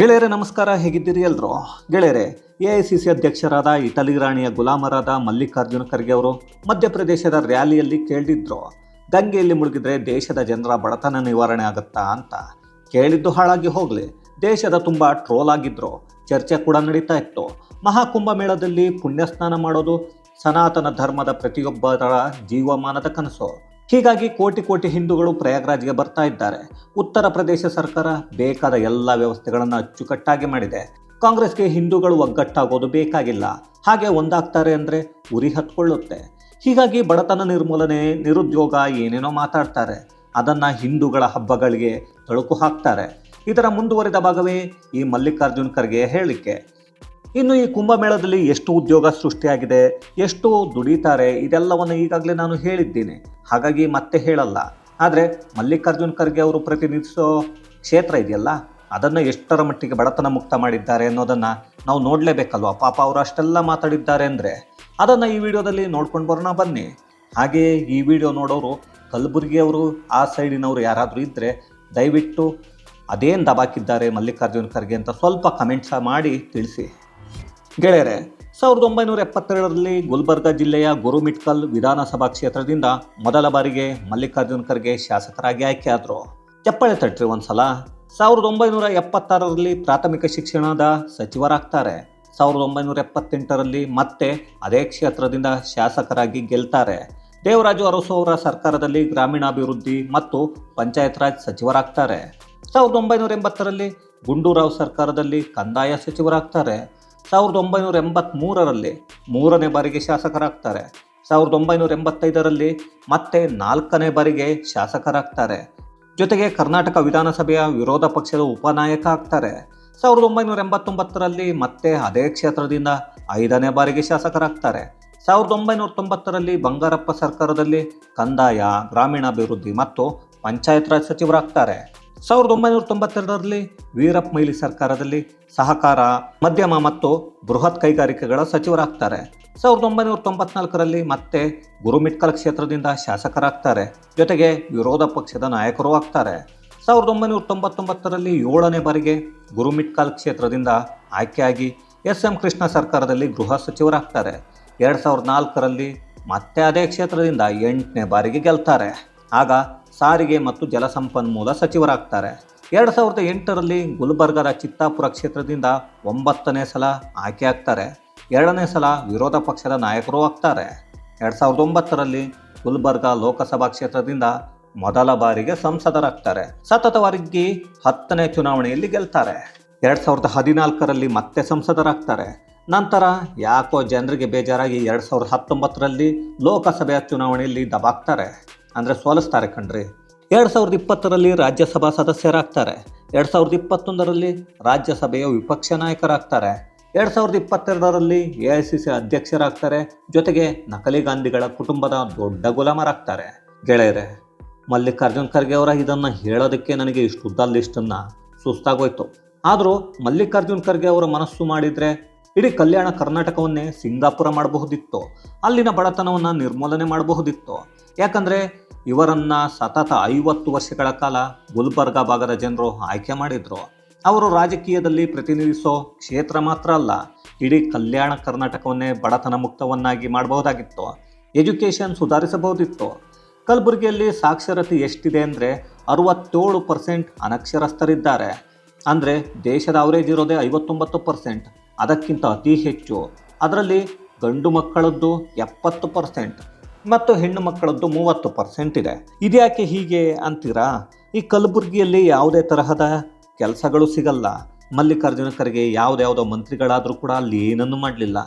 ಗೆಳೆಯರೆ, ನಮಸ್ಕಾರ. ಹೇಗಿದ್ದೀರಿ ಎಲ್ರು? ಗೆಳೆಯರೆ ಎ ಐ ಸಿ ಸಿ ಅಧ್ಯಕ್ಷರಾದ ಇಟಲಿ ರಾಣಿಯ ಗುಲಾಮರಾದ ಮಲ್ಲಿಕಾರ್ಜುನ ಖರ್ಗೆ ಅವರು ಮಧ್ಯಪ್ರದೇಶದ ರ್ಯಾಲಿಯಲ್ಲಿ ಕೇಳಿದ್ರು. ದಂಗೆಯಲ್ಲಿ ಮುಳುಗಿದ್ರೆ ದೇಶದ ಜನರ ಬಡತನ ನಿವಾರಣೆ ಆಗುತ್ತಾ ಅಂತ. ಕೇಳಿದ್ದು ಹಾಳಾಗಿ ಹೋಗಲಿ. ದೇಶದ ತುಂಬ ಟ್ರೋಲ್ ಆಗಿದ್ರು. ಚರ್ಚೆ ಕೂಡ ನಡೀತಾ ಇತ್ತು. ಪುಣ್ಯ ಸ್ನಾನ ಮಾಡೋದು ಸನಾತನ ಧರ್ಮದ ಪ್ರತಿಯೊಬ್ಬರ ಜೀವಮಾನದ ಕನಸು. ಹೀಗಾಗಿ ಕೋಟಿ ಕೋಟಿ ಹಿಂದೂಗಳು ಪ್ರಯಾಗ್ರಾಜ್ಗೆ ಬರ್ತಾ ಇದ್ದಾರೆ. ಉತ್ತರ ಪ್ರದೇಶ ಸರ್ಕಾರ ಬೇಕಾದ ಎಲ್ಲ ವ್ಯವಸ್ಥೆಗಳನ್ನು ಅಚ್ಚುಕಟ್ಟಾಗಿ ಮಾಡಿದೆ. ಕಾಂಗ್ರೆಸ್ಗೆ ಹಿಂದೂಗಳು ಒಗ್ಗಟ್ಟಾಗೋದು ಬೇಕಾಗಿಲ್ಲ. ಹಾಗೆ ಒಂದಾಗ್ತಾರೆ ಅಂದರೆ ಉರಿ ಹತ್ಕೊಳ್ಳುತ್ತೆ. ಹೀಗಾಗಿ ಬಡತನ ನಿರ್ಮೂಲನೆ, ನಿರುದ್ಯೋಗ ಏನೇನೋ ಮಾತಾಡ್ತಾರೆ. ಅದನ್ನು ಹಿಂದೂಗಳ ಹಬ್ಬಗಳಿಗೆ ತಳುಕು ಹಾಕ್ತಾರೆ. ಇದರ ಮುಂದುವರಿದ ಭಾಗವೇ ಈ ಮಲ್ಲಿಕಾರ್ಜುನ್ ಖರ್ಗೆ ಹೇಳಿಕೆ. ಇನ್ನು ಈ ಕುಂಭಮೇಳದಲ್ಲಿ ಎಷ್ಟು ಉದ್ಯೋಗ ಸೃಷ್ಟಿಯಾಗಿದೆ, ಎಷ್ಟು ದುಡಿತಾರೆ, ಇದೆಲ್ಲವನ್ನು ಈಗಾಗಲೇ ನಾನು ಹೇಳಿದ್ದೀನಿ. ಹಾಗಾಗಿ ಮತ್ತೆ ಹೇಳಲ್ಲ. ಆದರೆ ಮಲ್ಲಿಕಾರ್ಜುನ್ ಖರ್ಗೆ ಅವರು ಪ್ರತಿನಿಧಿಸೋ ಕ್ಷೇತ್ರ ಇದೆಯಲ್ಲ, ಅದನ್ನು ಎಷ್ಟರ ಮಟ್ಟಿಗೆ ಬಡತನ ಮುಕ್ತ ಮಾಡಿದ್ದಾರೆ ಅನ್ನೋದನ್ನು ನಾವು ನೋಡಲೇಬೇಕಲ್ವ? ಪಾಪ ಅವರು ಅಷ್ಟೆಲ್ಲ ಮಾತಾಡಿದ್ದಾರೆ ಅಂದರೆ. ಅದನ್ನು ಈ ವಿಡಿಯೋದಲ್ಲಿ ನೋಡ್ಕೊಂಡು ಬರೋಣ ಬನ್ನಿ. ಹಾಗೆಯೇ ಈ ವಿಡಿಯೋ ನೋಡೋರು ಕಲಬುರಗಿಯವರು ಆ ಸೈಡಿನವರು ಯಾರಾದರೂ ಇದ್ದರೆ ದಯವಿಟ್ಟು ಅದೇನು ದಬಾಕಿದ್ದಾರೆ ಮಲ್ಲಿಕಾರ್ಜುನ್ ಖರ್ಗೆ ಅಂತ ಸ್ವಲ್ಪ ಕಮೆಂಟ್ಸ ಮಾಡಿ ತಿಳಿಸಿ. ಗೆಳೆಯರೆ, ಸಾವಿರದ ಒಂಬೈನೂರ ಎಪ್ಪತ್ತೆರಡರಲ್ಲಿ ಗುಲ್ಬರ್ಗ ಜಿಲ್ಲೆಯ ಗುರುಮಿಟ್ಕಲ್ ವಿಧಾನಸಭಾ ಕ್ಷೇತ್ರದಿಂದ ಮೊದಲ ಬಾರಿಗೆ ಮಲ್ಲಿಕಾರ್ಜುನ್ ಖರ್ಗೆ ಶಾಸಕರಾಗಿ ಆಯ್ಕೆಯಾದರು. ಚಪ್ಪಳೆ ತಟ್ರಿ ಒಂದ್ಸಲ, ಸಾವಿರದ ಒಂಬೈನೂರ ಎಪ್ಪತ್ತಾರರಲ್ಲಿ ಪ್ರಾಥಮಿಕ ಶಿಕ್ಷಣದ ಸಚಿವರಾಗ್ತಾರೆ. ಸಾವಿರದ ಒಂಬೈನೂರ ಎಪ್ಪತ್ತೆಂಟರಲ್ಲಿ ಮತ್ತೆ ಅದೇ ಕ್ಷೇತ್ರದಿಂದ ಶಾಸಕರಾಗಿ ಗೆಲ್ತಾರೆ. ದೇವರಾಜು ಅರಸು ಅವರ ಸರ್ಕಾರದಲ್ಲಿ ಗ್ರಾಮೀಣಾಭಿವೃದ್ಧಿ ಮತ್ತು ಪಂಚಾಯತ್ ರಾಜ್ ಸಚಿವರಾಗ್ತಾರೆ. ಸಾವಿರದ ಒಂಬೈನೂರ ಎಂಬತ್ತರಲ್ಲಿ ಗುಂಡೂರಾವ್ ಸರ್ಕಾರದಲ್ಲಿ ಕಂದಾಯ ಸಚಿವರಾಗ್ತಾರೆ. ಸಾವಿರದ ಒಂಬೈನೂರ ಎಂಬತ್ತ್ಮೂರರಲ್ಲಿ ಮೂರನೇ ಬಾರಿಗೆ ಶಾಸಕರಾಗ್ತಾರೆ. ಸಾವಿರದ ಒಂಬೈನೂರ ಎಂಬತ್ತೈದರಲ್ಲಿ ಮತ್ತೆ ನಾಲ್ಕನೇ ಬಾರಿಗೆ ಶಾಸಕರಾಗ್ತಾರೆ. ಜೊತೆಗೆ ಕರ್ನಾಟಕ ವಿಧಾನಸಭೆಯ ವಿರೋಧ ಪಕ್ಷದ ಉಪನಾಯಕ ಆಗ್ತಾರೆ. ಸಾವಿರದ ಒಂಬೈನೂರ ಎಂಬತ್ತೊಂಬತ್ತರಲ್ಲಿ ಮತ್ತೆ ಅದೇ ಕ್ಷೇತ್ರದಿಂದ ಐದನೇ ಬಾರಿಗೆ ಶಾಸಕರಾಗ್ತಾರೆ. ಸಾವಿರದ ಒಂಬೈನೂರ ತೊಂಬತ್ತರಲ್ಲಿ ಬಂಗಾರಪ್ಪ ಸರ್ಕಾರದಲ್ಲಿ ಕಂದಾಯ, ಗ್ರಾಮೀಣಾಭಿವೃದ್ಧಿ ಮತ್ತು ಪಂಚಾಯತ್ ರಾಜ್ ಸಚಿವರಾಗ್ತಾರೆ. ಸಾವಿರದ ಒಂಬೈನೂರ ತೊಂಬತ್ತೆರಡರಲ್ಲಿ ವೀರಪ್ಪ ಮೈಲಿ ಸರ್ಕಾರದಲ್ಲಿ ಸಹಕಾರ, ಮಧ್ಯಮ ಮತ್ತು ಬೃಹತ್ ಕೈಗಾರಿಕೆಗಳ ಸಚಿವರಾಗ್ತಾರೆ. ಸಾವಿರದ ಒಂಬೈನೂರ ತೊಂಬತ್ನಾಲ್ಕರಲ್ಲಿ ಮತ್ತೆ ಗುರುಮಿಟ್ಕಲ್ ಕ್ಷೇತ್ರದಿಂದ ಶಾಸಕರಾಗ್ತಾರೆ. ಜೊತೆಗೆ ವಿರೋಧ ಪಕ್ಷದ ನಾಯಕರೂ ಆಗ್ತಾರೆ. ಸಾವಿರದ ಒಂಬೈನೂರ ತೊಂಬತ್ತೊಂಬತ್ತರಲ್ಲಿ ಏಳನೇ ಬಾರಿಗೆ ಗುರುಮಿಟ್ಕಲ್ ಕ್ಷೇತ್ರದಿಂದ ಆಯ್ಕೆಯಾಗಿ ಎಸ್ ಎಂ ಕೃಷ್ಣ ಸರ್ಕಾರದಲ್ಲಿ ಗೃಹ ಸಚಿವರಾಗ್ತಾರೆ. ಎರಡು ಸಾವಿರದ ನಾಲ್ಕರಲ್ಲಿ ಮತ್ತೆ ಅದೇ ಕ್ಷೇತ್ರದಿಂದ ಎಂಟನೇ ಬಾರಿಗೆ ಗೆಲ್ತಾರೆ. ಆಗ ಸಾರಿಗೆ ಮತ್ತು ಜಲಸಂಪನ್ಮೂಲ ಸಚಿವರಾಗ್ತಾರೆ. ಎರಡು ಸಾವಿರದ ಎಂಟರಲ್ಲಿ ಗುಲ್ಬರ್ಗದ ಚಿತ್ತಾಪುರ ಕ್ಷೇತ್ರದಿಂದ ಒಂಬತ್ತನೇ ಸಲ ಆಯ್ಕೆ ಆಗ್ತಾರೆ. ಎರಡನೇ ಸಲ ವಿರೋಧ ಪಕ್ಷದ ನಾಯಕರು ಆಗ್ತಾರೆ. ಎರಡು ಸಾವಿರದ ಒಂಬತ್ತರಲ್ಲಿ ಗುಲ್ಬರ್ಗ ಲೋಕಸಭಾ ಕ್ಷೇತ್ರದಿಂದ ಮೊದಲ ಬಾರಿಗೆ ಸಂಸದರಾಗ್ತಾರೆ. ಸತತವಾಗಿ ಹತ್ತನೇ ಚುನಾವಣೆಯಲ್ಲಿ ಗೆಲ್ತಾರೆ. ಎರಡು ಸಾವಿರದ ಹದಿನಾಲ್ಕರಲ್ಲಿ ಮತ್ತೆ ಸಂಸದರಾಗ್ತಾರೆ. ನಂತರ ಯಾಕೋ ಜನರಿಗೆ ಬೇಜಾರಾಗಿ ಎರಡು ಸಾವಿರದ ಹತ್ತೊಂಬತ್ತರಲ್ಲಿ ಲೋಕಸಭೆಯ ಚುನಾವಣೆಯಲ್ಲಿ ದಬಾಕ್ತಾರೆ ಅಂದರೆ ಸೋಲಿಸ್ತಾರೆ ಕಣ್ರಿ. ಎರಡು ಸಾವಿರದ ಇಪ್ಪತ್ತರಲ್ಲಿ ರಾಜ್ಯಸಭಾ ಸದಸ್ಯರಾಗ್ತಾರೆ. ಎರಡು ಸಾವಿರದ ಇಪ್ಪತ್ತೊಂದರಲ್ಲಿ ರಾಜ್ಯಸಭೆಯ ವಿಪಕ್ಷ ನಾಯಕರಾಗ್ತಾರೆ. ಎರಡು ಸಾವಿರದ ಇಪ್ಪತ್ತೆರಡರಲ್ಲಿ ಎ ಐ ಸಿ ಸಿ ಅಧ್ಯಕ್ಷರಾಗ್ತಾರೆ. ಜೊತೆಗೆ ನಕಲಿ ಗಾಂಧಿಗಳ ಕುಟುಂಬದ ದೊಡ್ಡ ಗುಲಾಮರಾಗ್ತಾರೆ. ಗೆಳೆಯರೆ, ಮಲ್ಲಿಕಾರ್ಜುನ್ ಖರ್ಗೆ ಅವರ ಇದನ್ನು ಹೇಳೋದಕ್ಕೆ ನನಗೆ ಇಷ್ಟು ಉದ್ದ ಲಿಸ್ಟನ್ನು ಸುಸ್ತಾಗೋಯ್ತು. ಆದರೂ ಮಲ್ಲಿಕಾರ್ಜುನ್ ಖರ್ಗೆ ಅವರ ಮನಸ್ಸು ಮಾಡಿದರೆ ಇಡೀ ಕಲ್ಯಾಣ ಕರ್ನಾಟಕವನ್ನೇ ಸಿಂಗಾಪುರ ಮಾಡಬಹುದಿತ್ತು, ಅಲ್ಲಿನ ಬಡತನವನ್ನು ನಿರ್ಮೂಲನೆ ಮಾಡಬಹುದಿತ್ತು. ಯಾಕಂದರೆ ಇವರನ್ನು ಸತತ ಐವತ್ತು ವರ್ಷಗಳ ಕಾಲ ಗುಲ್ಬರ್ಗ ಭಾಗದ ಜನರು ಆಯ್ಕೆ ಮಾಡಿದರು. ಅವರು ರಾಜಕೀಯದಲ್ಲಿ ಪ್ರತಿನಿಧಿಸೋ ಕ್ಷೇತ್ರ ಮಾತ್ರ ಅಲ್ಲ, ಇಡೀ ಕಲ್ಯಾಣ ಕರ್ನಾಟಕವನ್ನೇ ಬಡತನ ಮುಕ್ತವನ್ನಾಗಿ ಮಾಡಬಹುದಾಗಿತ್ತು. ಎಜುಕೇಷನ್ ಸುಧಾರಿಸಬಹುದಿತ್ತು. ಕಲಬುರಗಿಯಲ್ಲಿ ಸಾಕ್ಷರತೆ ಎಷ್ಟಿದೆ ಅಂದರೆ ಅರವತ್ತೇಳು ಪರ್ಸೆಂಟ್ ಅನಕ್ಷರಸ್ಥರಿದ್ದಾರೆ. ಅಂದರೆ ದೇಶದ ಅವರೇಜ್ ಇರೋದೇ ಐವತ್ತೊಂಬತ್ತು ಪರ್ಸೆಂಟ್. ಅದಕ್ಕಿಂತ ಅತಿ ಹೆಚ್ಚು. ಅದರಲ್ಲಿ ಗಂಡು ಮಕ್ಕಳದ್ದು ಎಪ್ಪತ್ತು ಪರ್ಸೆಂಟ್ ಮತ್ತು ಹೆಣ್ಣು ಮಕ್ಕಳದ್ದು ಮೂವತ್ತು ಪರ್ಸೆಂಟ್ ಇದೆ. ಇದ್ಯಾಕೆ ಹೀಗೆ ಅಂತೀರಾ? ಈ ಕಲಬುರಗಿಯಲ್ಲಿ ಯಾವುದೇ ತರಹದ ಕೆಲಸಗಳು ಸಿಗಲ್ಲ. ಮಲ್ಲಿಕಾರ್ಜುನ ಖರ್ಗೆ ಯಾವುದ್ಯಾವುದೋ ಮಂತ್ರಿಗಳಾದರೂ ಕೂಡ ಅಲ್ಲಿ ಏನನ್ನು ಮಾಡಲಿಲ್ಲ.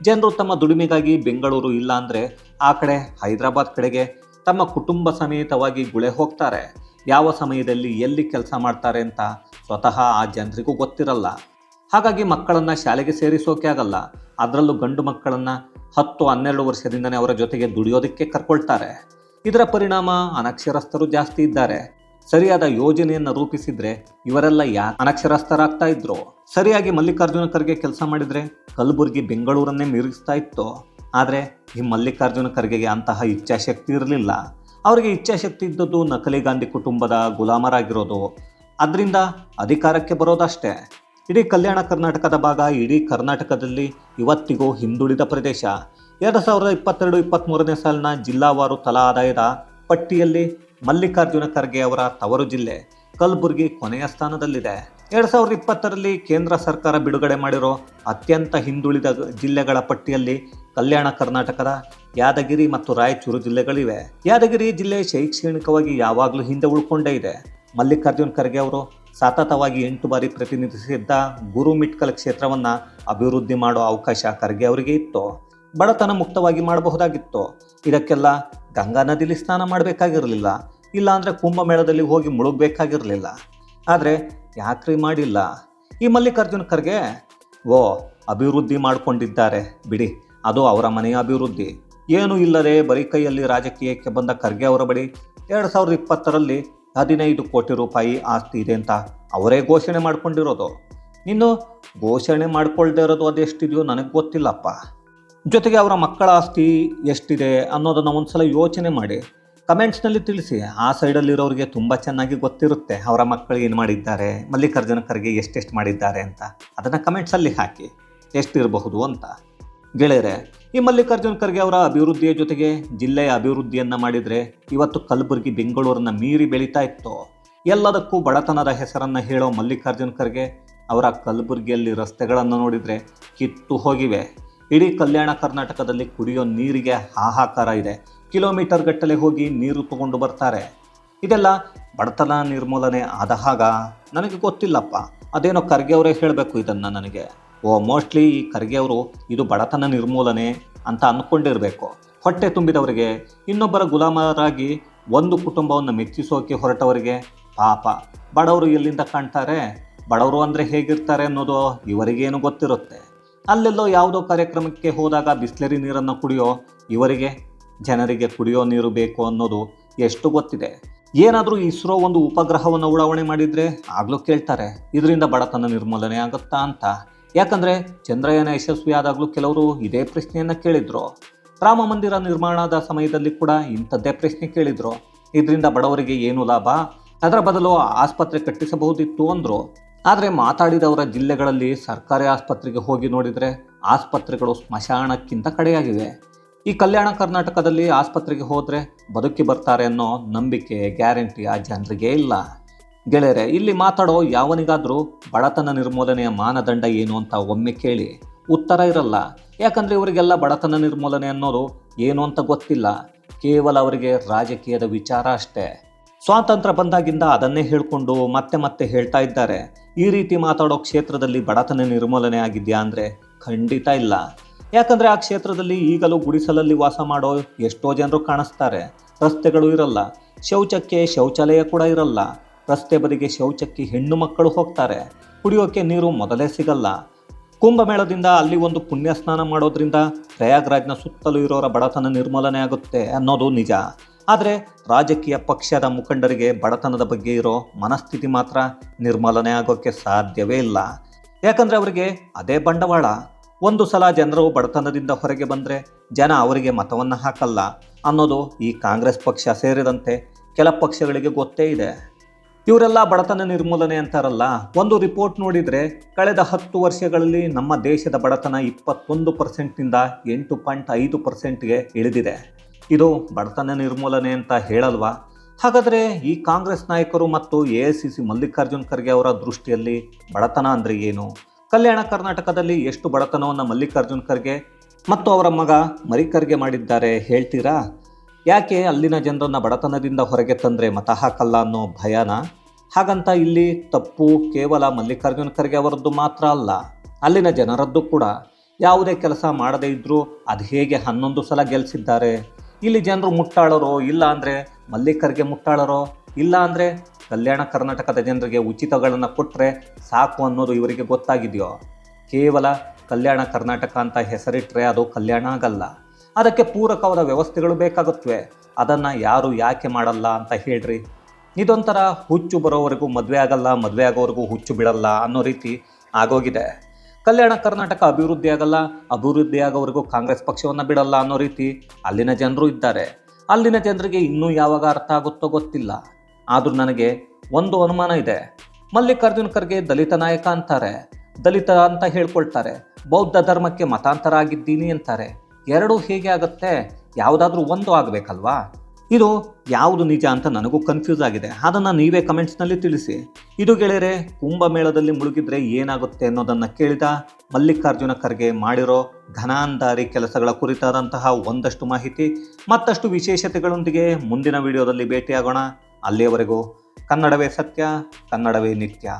ಜನರು ತಮ್ಮ ದುಡಿಮೆಗಾಗಿ ಬೆಂಗಳೂರು ಇಲ್ಲ ಅಂದರೆ ಆ ಕಡೆ ಹೈದರಾಬಾದ್ ಕಡೆಗೆ ತಮ್ಮ ಕುಟುಂಬ ಸಮೇತವಾಗಿ ಗುಳೆ ಹೋಗ್ತಾರೆ. ಯಾವ ಸಮಯದಲ್ಲಿ ಎಲ್ಲಿ ಕೆಲಸ ಮಾಡ್ತಾರೆ ಅಂತ ಸ್ವತಃ ಆ ಜನರಿಗೂ ಗೊತ್ತಿರಲ್ಲ. ಹಾಗಾಗಿ ಮಕ್ಕಳನ್ನು ಶಾಲೆಗೆ ಸೇರಿಸೋಕೆ ಆಗಲ್ಲ. ಅದರಲ್ಲೂ ಗಂಡು ಮಕ್ಕಳನ್ನು ಹತ್ತು ಹನ್ನೆರಡು ವರ್ಷದಿಂದನೇ ಅವರ ಜೊತೆಗೆ ದುಡಿಯೋದಕ್ಕೆ ಕರ್ಕೊಳ್ತಾರೆ. ಇದರ ಪರಿಣಾಮ ಅನಕ್ಷರಸ್ಥರು ಜಾಸ್ತಿ ಇದ್ದಾರೆ. ಸರಿಯಾದ ಯೋಜನೆಯನ್ನು ರೂಪಿಸಿದ್ರೆ ಇವರೆಲ್ಲ ಯಾ ಅನಕ್ಷರಸ್ಥರಾಗ್ತಾ ಇದ್ರು? ಸರಿಯಾಗಿ ಮಲ್ಲಿಕಾರ್ಜುನ ಖರ್ಗೆ ಕೆಲಸ ಮಾಡಿದ್ರೆ ಕಲಬುರಗಿ ಬೆಂಗಳೂರನ್ನೇ ಮೀರಿಸ್ತಾ ಇತ್ತು. ಆದರೆ ಈ ಮಲ್ಲಿಕಾರ್ಜುನ ಖರ್ಗೆಗೆ ಅಂತಹ ಇಚ್ಛಾಶಕ್ತಿ ಇರಲಿಲ್ಲ. ಅವರಿಗೆ ಇಚ್ಛಾಶಕ್ತಿ ಇದ್ದದ್ದು ನಕಲಿ ಗಾಂಧಿ ಕುಟುಂಬದ ಗುಲಾಮರಾಗಿರೋದು. ಅದರಿಂದ ಅಧಿಕಾರಕ್ಕೆ ಬರೋದಷ್ಟೇ. ಇಡೀ ಕಲ್ಯಾಣ ಕರ್ನಾಟಕದ ಭಾಗ, ಇಡೀ ಕರ್ನಾಟಕದಲ್ಲಿ ಇವತ್ತಿಗೂ ಹಿಂದುಳಿದ ಪ್ರದೇಶ. ಎರಡು ಸಾವಿರದ ಇಪ್ಪತ್ತೆರಡು ಇಪ್ಪತ್ತ್ಮೂರನೇ ಸಾಲಿನ ಜಿಲ್ಲಾವಾರು ತಲಾ ಆದಾಯದ ಪಟ್ಟಿಯಲ್ಲಿ ಮಲ್ಲಿಕಾರ್ಜುನ ಖರ್ಗೆ ಅವರ ತವರು ಜಿಲ್ಲೆ ಕಲಬುರಗಿ ಕೊನೆಯ ಸ್ಥಾನದಲ್ಲಿದೆ. ಎರಡು ಸಾವಿರದ ಇಪ್ಪತ್ತರಲ್ಲಿ ಕೇಂದ್ರ ಸರ್ಕಾರ ಬಿಡುಗಡೆ ಮಾಡಿರೋ ಅತ್ಯಂತ ಹಿಂದುಳಿದ ಜಿಲ್ಲೆಗಳ ಪಟ್ಟಿಯಲ್ಲಿ ಕಲ್ಯಾಣ ಕರ್ನಾಟಕದ ಯಾದಗಿರಿ ಮತ್ತು ರಾಯಚೂರು ಜಿಲ್ಲೆಗಳಿವೆ. ಯಾದಗಿರಿ ಜಿಲ್ಲೆ ಶೈಕ್ಷಣಿಕವಾಗಿ ಯಾವಾಗಲೂ ಹಿಂದೆ ಉಳ್ಕೊಂಡೇ ಇದೆ. ಮಲ್ಲಿಕಾರ್ಜುನ ಖರ್ಗೆ ಅವರು ಸತತವಾಗಿ ಎಂಟು ಬಾರಿ ಪ್ರತಿನಿಧಿಸಿದ್ದ ಗುರು ಮಿಟ್ಕಲ್ ಕ್ಷೇತ್ರವನ್ನು ಅಭಿವೃದ್ಧಿ ಮಾಡೋ ಅವಕಾಶ ಖರ್ಗೆ ಅವರಿಗೆ ಇತ್ತು. ಬಡತನ ಮುಕ್ತವಾಗಿ ಮಾಡಬಹುದಾಗಿತ್ತು. ಇದಕ್ಕೆಲ್ಲ ಗಂಗಾ ನದಿಲಿ ಸ್ನಾನ ಮಾಡಬೇಕಾಗಿರಲಿಲ್ಲ. ಇಲ್ಲಾಂದರೆ ಕುಂಭಮೇಳದಲ್ಲಿ ಹೋಗಿ ಮುಳುಗಬೇಕಾಗಿರಲಿಲ್ಲ. ಆದರೆ ಯಾಕ್ರಿ ಮಾಡಿಲ್ಲ? ಈ ಮಲ್ಲಿಕಾರ್ಜುನ ಖರ್ಗೆ, ಓ, ಅಭಿವೃದ್ಧಿ ಮಾಡಿಕೊಂಡಿದ್ದಾರೆ. ಬಿಡಿ, ಅದು ಅವರ ಮನೆಯ ಅಭಿವೃದ್ಧಿ. ಏನೂ ಇಲ್ಲದೆ ಬರೀ ಕೈಯಲ್ಲಿ ರಾಜಕೀಯಕ್ಕೆ ಬಂದ ಖರ್ಗೆ ಅವರ ಬಳಿ ಎರಡು ಸಾವಿರದ ಇಪ್ಪತ್ತರಲ್ಲಿ ಹದಿನೈದು ಕೋಟಿ ರೂಪಾಯಿ ಆಸ್ತಿ ಇದೆ ಅಂತ ಅವರೇ ಘೋಷಣೆ ಮಾಡ್ಕೊಂಡಿರೋದು. ಇನ್ನು ಘೋಷಣೆ ಮಾಡ್ಕೊಳ್ದೇ ಇರೋದು ಅದೆಷ್ಟಿದೆಯೋ ನನಗೆ ಗೊತ್ತಿಲ್ಲಪ್ಪ. ಜೊತೆಗೆ ಅವರ ಮಕ್ಕಳ ಆಸ್ತಿ ಎಷ್ಟಿದೆ ಅನ್ನೋದನ್ನು ಒಂದ್ಸಲ ಯೋಚನೆ ಮಾಡಿ. ಕಮೆಂಟ್ಸ್ನಲ್ಲಿ ತಿಳಿಸಿ, ಆ ಸೈಡಲ್ಲಿರೋರಿಗೆ ತುಂಬ ಚೆನ್ನಾಗಿ ಗೊತ್ತಿರುತ್ತೆ ಅವರ ಮಕ್ಕಳು ಏನು ಮಾಡಿದ್ದಾರೆ, ಮಲ್ಲಿಕಾರ್ಜುನ ಖರ್ಗೆ ಎಷ್ಟೆಷ್ಟು ಮಾಡಿದ್ದಾರೆ ಅಂತ. ಅದನ್ನು ಕಮೆಂಟ್ಸಲ್ಲಿ ಹಾಕಿ, ಎಷ್ಟಿರಬಹುದು ಅಂತ. ಗೆಳೆಯರೆ, ಈ ಮಲ್ಲಿಕಾರ್ಜುನ್ ಖರ್ಗೆ ಅವರ ಅಭಿವೃದ್ಧಿಯ ಜೊತೆಗೆ ಜಿಲ್ಲೆಯ ಅಭಿವೃದ್ಧಿಯನ್ನು ಮಾಡಿದರೆ ಇವತ್ತು ಕಲಬುರಗಿ, ಬೆಂಗಳೂರನ್ನ ಮೀರಿ ಬೆಳೀತಾ ಇತ್ತು. ಎಲ್ಲದಕ್ಕೂ ಬಡತನದ ಹೆಸರನ್ನು ಹೇಳೋ ಮಲ್ಲಿಕಾರ್ಜುನ್ ಖರ್ಗೆ ಅವರ ಕಲಬುರಗಿಯಲ್ಲಿ ರಸ್ತೆಗಳನ್ನು ನೋಡಿದರೆ ಕಿತ್ತು ಹೋಗಿವೆ. ಇಡೀ ಕಲ್ಯಾಣ ಕರ್ನಾಟಕದಲ್ಲಿ ಕುಡಿಯೋ ನೀರಿಗೆ ಹಾಹಾಕಾರ ಇದೆ. ಕಿಲೋಮೀಟರ್ ಗಟ್ಟಲೆ ಹೋಗಿ ನೀರು ತಗೊಂಡು ಬರ್ತಾರೆ. ಇದೆಲ್ಲ ಬಡತನ ನಿರ್ಮೂಲನೆ ಆದ ಹಾಗ ನನಗೆ ಗೊತ್ತಿಲ್ಲಪ್ಪ. ಅದೇನೋ ಖರ್ಗೆ ಅವರೇ ಹೇಳಬೇಕು ಇದನ್ನು ನನಗೆ. ಮೋಸ್ಟ್ಲಿ ಈ ಖರ್ಗೆ ಅವರು ಇದು ಬಡತನ ನಿರ್ಮೂಲನೆ ಅಂತ ಅಂದ್ಕೊಂಡಿರಬೇಕು ಹೊಟ್ಟೆ ತುಂಬಿದವರಿಗೆ, ಇನ್ನೊಬ್ಬರ ಗುಲಾಮರಾಗಿ ಒಂದು ಕುಟುಂಬವನ್ನು ಮೆಚ್ಚಿಸೋಕೆ ಹೊರಟವರಿಗೆ ಪಾಪ. ಬಡವರು ಎಲ್ಲಿಂದ ಕಾಣ್ತಾರೆ? ಬಡವರು ಅಂದರೆ ಹೇಗಿರ್ತಾರೆ ಅನ್ನೋದು ಇವರಿಗೇನು ಗೊತ್ತಿರುತ್ತೆ. ಅಲ್ಲೆಲ್ಲೋ ಯಾವುದೋ ಕಾರ್ಯಕ್ರಮಕ್ಕೆ ಹೋದಾಗ ಬಿಸ್ಲರಿ ನೀರನ್ನು ಕುಡಿಯೋ ಇವರಿಗೆ, ಜನರಿಗೆ ಕುಡಿಯೋ ನೀರು ಬೇಕು ಅನ್ನೋದು ಎಷ್ಟು ಗೊತ್ತಿದೆ. ಏನಾದರೂ ಇಸ್ರೋ ಒಂದು ಉಪಗ್ರಹವನ್ನು ಉಡಾವಣೆ ಮಾಡಿದರೆ ಆಗಲೂ ಕೇಳ್ತಾರೆ, ಇದರಿಂದ ಬಡತನ ನಿರ್ಮೂಲನೆ ಆಗುತ್ತಾ ಅಂತ. ಯಾಕಂದರೆ ಚಂದ್ರಯಾನ ಯಶಸ್ವಿ ಆದಾಗಲೂ ಕೆಲವರು ಇದೇ ಪ್ರಶ್ನೆಯನ್ನು ಕೇಳಿದ್ರು. ರಾಮ ಮಂದಿರ ನಿರ್ಮಾಣದ ಸಮಯದಲ್ಲಿ ಕೂಡ ಇಂಥದ್ದೇ ಪ್ರಶ್ನೆ ಕೇಳಿದ್ರು. ಇದರಿಂದ ಬಡವರಿಗೆ ಏನು ಲಾಭ? ಅದರ ಬದಲು ಆಸ್ಪತ್ರೆ ಕಟ್ಟಿಸಬಹುದಿತ್ತು ಅಂದರು. ಆದರೆ ಮಾತಾಡಿದವರ ಜಿಲ್ಲೆಗಳಲ್ಲಿ ಸರ್ಕಾರಿ ಆಸ್ಪತ್ರೆಗೆ ಹೋಗಿ ನೋಡಿದರೆ ಆಸ್ಪತ್ರೆಗಳು ಸ್ಮಶಾನಕ್ಕಿಂತ ಕಡೆಯಾಗಿವೆ. ಈ ಕಲ್ಯಾಣ ಕರ್ನಾಟಕದಲ್ಲಿ ಆಸ್ಪತ್ರೆಗೆ ಹೋದರೆ ಬದುಕಿ ಬರ್ತಾರೆ ಅನ್ನೋ ನಂಬಿಕೆ ಗ್ಯಾರಂಟಿ ಆ ಜನರಿಗೆ ಇಲ್ಲ. ಗೆಳೆಯರೆ, ಇಲ್ಲಿ ಮಾತಾಡೋ ಯಾವನಿಗಾದರೂ ಬಡತನ ನಿರ್ಮೂಲನೆಯ ಮಾನದಂಡ ಏನು ಅಂತ ಒಮ್ಮೆ ಕೇಳಿ ಉತ್ತರ ಇರಲ್ಲ. ಯಾಕಂದರೆ ಇವರಿಗೆಲ್ಲ ಬಡತನ ನಿರ್ಮೂಲನೆ ಅನ್ನೋದು ಏನು ಅಂತ ಗೊತ್ತಿಲ್ಲ. ಕೇವಲ ಅವರಿಗೆ ರಾಜಕೀಯದ ವಿಚಾರ ಅಷ್ಟೇ. ಸ್ವಾತಂತ್ರ್ಯ ಬಂದಾಗಿಂದ ಅದನ್ನೇ ಹೇಳಿಕೊಂಡು ಮತ್ತೆ ಮತ್ತೆ ಹೇಳ್ತಾ ಇದ್ದಾರೆ. ಈ ರೀತಿ ಮಾತಾಡೋ ಕ್ಷೇತ್ರದಲ್ಲಿ ಬಡತನ ನಿರ್ಮೂಲನೆ ಆಗಿದೆಯಾ ಅಂದರೆ ಖಂಡಿತ ಇಲ್ಲ. ಯಾಕಂದರೆ ಆ ಕ್ಷೇತ್ರದಲ್ಲಿ ಈಗಲೂ ಗುಡಿಸಲಲ್ಲಿ ವಾಸ ಮಾಡೋ ಎಷ್ಟೋ ಜನರು ಕಾಣಿಸ್ತಾರೆ. ರಸ್ತೆಗಳು ಇರಲ್ಲ. ಶೌಚಕ್ಕೆ ಶೌಚಾಲಯ ಕೂಡ ಇರಲ್ಲ. ರಸ್ತೆ ಬದಿಗೆ ಶೌಚಕ್ಕೆ ಹೆಣ್ಣು ಮಕ್ಕಳು ಹೋಗ್ತಾರೆ. ಕುಡಿಯೋಕೆ ನೀರು ಮೊದಲೇ ಸಿಗಲ್ಲ. ಕುಂಭಮೇಳದಿಂದ ಅಲ್ಲಿ ಒಂದು ಪುಣ್ಯ ಸ್ನಾನ ಮಾಡೋದ್ರಿಂದ ಪ್ರಯಾಗ್ರಾಜ್ನ ಸುತ್ತಲೂ ಇರೋರ ಬಡತನ ನಿರ್ಮೂಲನೆ ಆಗುತ್ತೆ ಅನ್ನೋದು ನಿಜ. ಆದರೆ ರಾಜಕೀಯ ಪಕ್ಷದ ಮುಖಂಡರಿಗೆ ಬಡತನದ ಬಗ್ಗೆ ಇರೋ ಮನಸ್ಥಿತಿ ಮಾತ್ರ ನಿರ್ಮೂಲನೆ ಆಗೋಕ್ಕೆ ಸಾಧ್ಯವೇ ಇಲ್ಲ. ಯಾಕಂದರೆ ಅವರಿಗೆ ಅದೇ ಬಂಡವಾಳ. ಒಂದು ಸಲ ಜನರು ಬಡತನದಿಂದ ಹೊರಗೆ ಬಂದರೆ ಜನ ಅವರಿಗೆ ಮತವನ್ನು ಹಾಕಲ್ಲ ಅನ್ನೋದು ಈ ಕಾಂಗ್ರೆಸ್ ಪಕ್ಷ ಸೇರಿದಂತೆ ಕೆಲ ಪಕ್ಷಗಳಿಗೆ ಗೊತ್ತೇ ಇದೆ. ಇವರೆಲ್ಲ ಬಡತನ ನಿರ್ಮೂಲನೆ ಅಂತಾರಲ್ಲ? ಒಂದು ರಿಪೋರ್ಟ್ ನೋಡಿದರೆ ಕಳೆದ ಹತ್ತು ವರ್ಷಗಳಲ್ಲಿ ನಮ್ಮ ದೇಶದ ಬಡತನ ಇಪ್ಪತ್ತೊಂದು ಪರ್ಸೆಂಟ್ನಿಂದ ಎಂಟು ಪಾಯಿಂಟ್ ಐದು ಪರ್ಸೆಂಟ್ಗೆ ಇಳಿದಿದೆ. ಇದು ಬಡತನ ನಿರ್ಮೂಲನೆ ಅಂತ ಹೇಳಲ್ವಾ? ಹಾಗಾದರೆ ಈ ಕಾಂಗ್ರೆಸ್ ನಾಯಕರು ಮತ್ತು A I C C Mallikarjun Kharge ಅವರ ದೃಷ್ಟಿಯಲ್ಲಿ ಬಡತನ ಅಂದರೆ ಏನು? ಕಲ್ಯಾಣ ಕರ್ನಾಟಕದಲ್ಲಿ ಎಷ್ಟು ಬಡತನವನ್ನು ಮಲ್ಲಿಕಾರ್ಜುನ್ ಖರ್ಗೆ ಮತ್ತು ಅವರ ಮಗ ಮರಿ ಖರ್ಗೆ ಮಾಡಿದ್ದಾರೆ ಹೇಳ್ತೀರಾ? ಯಾಕೆ ಅಲ್ಲಿನ ಜನರನ್ನು ಬಡತನದಿಂದ ಹೊರಗೆ ತಂದರೆ ಮತ ಹಾಕಲ್ಲ ಅನ್ನೋ ಭಯನ? ಹಾಗಂತ ಇಲ್ಲಿ ತಪ್ಪು ಕೇವಲ ಮಲ್ಲಿಕಾರ್ಜುನ ಖರ್ಗೆ ಅವರದ್ದು ಮಾತ್ರ ಅಲ್ಲ, ಅಲ್ಲಿನ ಜನರದ್ದು ಕೂಡ. ಯಾವುದೇ ಕೆಲಸ ಮಾಡದೇ ಇದ್ದರೂ ಅದು ಹೇಗೆ ಹನ್ನೊಂದು ಸಲ ಗೆಲ್ಲಿಸಿದ್ದಾರೆ ಇಲ್ಲಿ ಜನರು ಮುಟ್ಟಾಳರೋ, ಇಲ್ಲ ಅಂದರೆ ಮಲ್ಲಿಕರ್ಗೆ ಮುಟ್ಟಾಳರೋ? ಇಲ್ಲ ಅಂದರೆ ಕಲ್ಯಾಣ ಕರ್ನಾಟಕದ ಜನರಿಗೆ ಉಚಿತಗಳನ್ನು ಕೊಟ್ಟರೆ ಸಾಕು ಅನ್ನೋದು ಇವರಿಗೆ ಗೊತ್ತಾಗಿದೆಯೋ? ಕೇವಲ ಕಲ್ಯಾಣ ಕರ್ನಾಟಕ ಅಂತ ಹೆಸರಿಟ್ಟರೆ ಅದು ಕಲ್ಯಾಣ ಆಗಲ್ಲ. ಅದಕ್ಕೆ ಪೂರಕವಾದ ವ್ಯವಸ್ಥೆಗಳು ಬೇಕಾಗುತ್ತವೆ ಅದನ್ನು ಯಾರು ಯಾಕೆ ಮಾಡಲ್ಲ ಅಂತ ಹೇಳ್ರಿ. ಇದೊಂಥರ ಹುಚ್ಚು ಬರೋವರೆಗೂ ಮದುವೆ ಆಗಲ್ಲ, ಮದುವೆ ಆಗೋವರೆಗೂ ಹುಚ್ಚು ಬಿಡಲ್ಲ ಅನ್ನೋ ರೀತಿ ಆಗೋಗಿದೆ. ಕಲ್ಯಾಣ ಕರ್ನಾಟಕ ಅಭಿವೃದ್ಧಿ ಆಗಲ್ಲ, ಅಭಿವೃದ್ಧಿ ಆಗೋವರೆಗೂ ಕಾಂಗ್ರೆಸ್ ಪಕ್ಷವನ್ನು ಬಿಡಲ್ಲ ಅನ್ನೋ ರೀತಿ ಅಲ್ಲಿನ ಜನರು ಇದ್ದಾರೆ. ಅಲ್ಲಿನ ಜನರಿಗೆ ಇನ್ನೂ ಯಾವಾಗ ಅರ್ಥ ಆಗುತ್ತೋ ಗೊತ್ತಿಲ್ಲ. ಆದರೂ ನನಗೆ ಒಂದು ಅನುಮಾನ ಇದೆ. ಮಲ್ಲಿಕಾರ್ಜುನ್ ಖರ್ಗೆ ದಲಿತ ನಾಯಕ ಅಂತಾರೆ. ದಲಿತ ಅಂತ ಹೇಳ್ಕೊಳ್ತಾರೆ. ಬೌದ್ಧ ಧರ್ಮಕ್ಕೆ ಮತಾಂತರ ಆಗಿದ್ದೀನಿ ಅಂತಾರೆ. ಎರಡೂ ಹೇಗೆ ಆಗುತ್ತೆ? ಯಾವುದಾದ್ರೂ ಒಂದು ಆಗಬೇಕಲ್ವಾ? ಇದು ಯಾವುದು ನಿಜ ಅಂತ ನನಗೂ ಕನ್ಫ್ಯೂಸ್ ಆಗಿದೆ. ಅದನ್ನು ನೀವೇ ಕಮೆಂಟ್ಸ್ನಲ್ಲಿ ತಿಳಿಸಿ. ಇದು ಗೆಳೆಯರೆ, ಕುಂಭಮೇಳದಲ್ಲಿ ಮುಳುಗಿದ್ರೆ ಏನಾಗುತ್ತೆ ಅನ್ನೋದನ್ನು ಕೇಳಿದ ಮಲ್ಲಿಕಾರ್ಜುನ ಖರ್ಗೆ ಮಾಡಿರೋ ಘನಾಂಧಾರಿ ಕೆಲಸಗಳ ಕುರಿತಾದಂತಹ ಒಂದಷ್ಟು ಮಾಹಿತಿ, ಮತ್ತಷ್ಟು ವಿಶೇಷತೆಗಳೊಂದಿಗೆ ಮುಂದಿನ ವಿಡಿಯೋದಲ್ಲಿ ಭೇಟಿಯಾಗೋಣ. ಅಲ್ಲಿಯವರೆಗೂ ಕನ್ನಡವೇ ಸತ್ಯ, ಕನ್ನಡವೇ ನಿತ್ಯ.